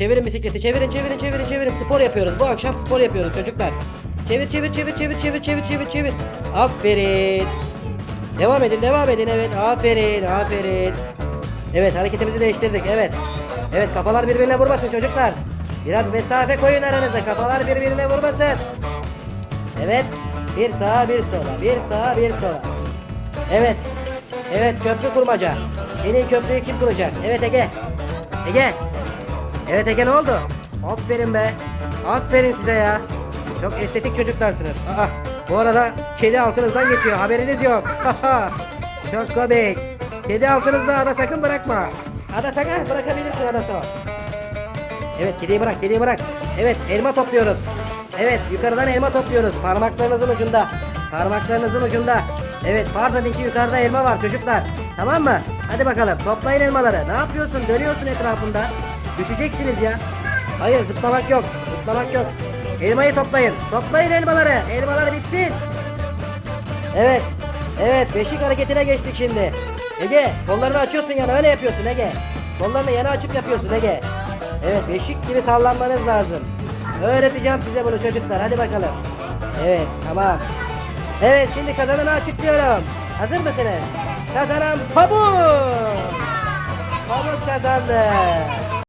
Çevirin bisikleti çevirin çevirin çevirin çevirin spor yapıyoruz bu akşam spor yapıyoruz çocuklar. Çevir çevir çevir çevir çevir çevir çevir çevir. Aferin. Devam edin devam edin evet aferin aferin. Evet hareketimizi değiştirdik evet. Evet kafalar birbirine vurmasın çocuklar. Biraz mesafe koyun aranıza kafalar birbirine vurmasın. Evet bir sağa bir sola bir sağa bir sola. Evet. Evet köprü kurmaca. En iyi köprüyü kim kuracak? Evet Ege. Ege. Evet Ege ne oldu? Aferin be. Aferin size ya. Çok estetik çocuklarsınız. Aa, bu arada kedi altınızdan geçiyor. Haberiniz yok. Çok komik. Kedi altınızda ada sakın bırakma. Ada sakın bırakabilirsin ada son. Evet kediyi bırak kediyi bırak. Evet elma topluyoruz. Evet yukarıdan elma topluyoruz. Parmaklarınızın ucunda. Parmaklarınızın ucunda. Evet Farzadinki yukarıda elma var çocuklar. Tamam mı? Hadi bakalım toplayın elmaları. Ne yapıyorsun? Dönüyorsun etrafında. Düşeceksiniz ya. Hayır zıplamak yok. Zıplamak yok. Elmayı toplayın. Toplayın elmaları. Elmalar bitsin. Evet. Evet beşik hareketine geçtik şimdi. Ege kollarını açıyorsun yana öyle yapıyorsun Ege. Kollarını yana açıp yapıyorsun Ege. Evet beşik gibi sallanmanız lazım. Öğreteceğim size bunu çocuklar hadi bakalım. Evet tamam. Evet şimdi kazananı açıklıyorum. Hazır mısınız? Kazanan Pamuk. Pamuk kazandı.